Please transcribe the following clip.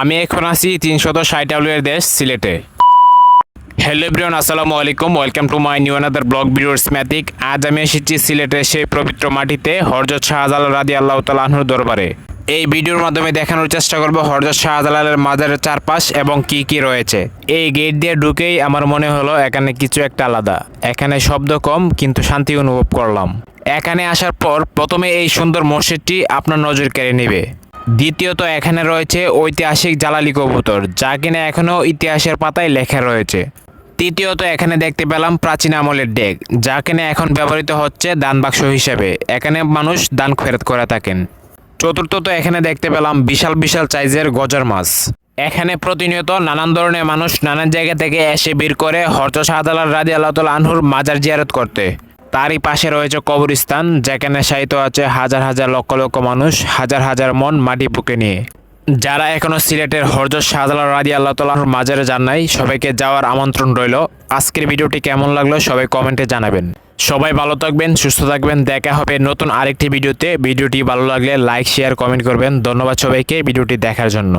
আমি এখন আছি তিনশত ষাট এর দেশ সিলেটে। হ্যালো ব্রিয়ন আসসালামু আলাইকুম। Welcome to my new another vlog ভিডিওর স্ম্যাথিক আজ আমি এসেছি সিলেটের সেই পবিত্র মাটিতে, হরজত শাহজালাল রাদি আল্লাহ তালাহুর দরবারে। এই ভিডিওর মাধ্যমে দেখানোর চেষ্টা করব হরজত শাহজালালের মাজারের চারপাশ এবং কি কি রয়েছে। এই গেট দিয়ে ঢুকেই আমার মনে হলো এখানে কিছু একটা আলাদা। এখানে শব্দ কম, কিন্তু শান্তি অনুভব করলাম। এখানে আসার পর প্রথমে এই সুন্দর মসজিদটি আপনার নজর কেড়ে নেবে। দ্বিতীয়ত এখানে রয়েছে ঐতিহাসিক জ্বালালি কবুতর, যা কিনা এখনও ইতিহাসের পাতায় লেখা রয়েছে। তৃতীয়ত এখানে দেখতে পেলাম প্রাচীন আমলের ডেক যা কিনা এখন ব্যবহৃত হচ্ছে দান বাক্স হিসেবে, এখানে মানুষ দান ফেরত করে থাকেন। চতুর্থত এখানে দেখতে পেলাম বিশাল বিশাল সাইজের গজার মাছ। এখানে প্রতিনিয়ত নানান ধরনের মানুষ নানান জায়গা থেকে এসে বের করে হরচ শাহদালাল রাজি আল্লাহ আনহুর মাজার জিয়ারত করতে। তারই পাশে রয়েছে কবরস্থান, যেখানে সাহিত্য আছে হাজার হাজার লক্ষ লক্ষ মানুষ, হাজার হাজার মন মাটি বুকে নিয়ে। যারা এখনও সিলেটের হরজত শাহজালাল রাজি আল্লাহ তালাহর মাজারে যান নাই, সবাইকে যাওয়ার আমন্ত্রণ রইল। আজকের ভিডিওটি কেমন লাগল সবাই কমেন্টে জানাবেন। সবাই ভালো থাকবেন, সুস্থ থাকবেন, দেখা হবে নতুন আরেকটি ভিডিওতে। ভিডিওটি ভালো লাগলে লাইক, শেয়ার, কমেন্ট করবেন। ধন্যবাদ সবাইকে ভিডিওটি দেখার জন্য।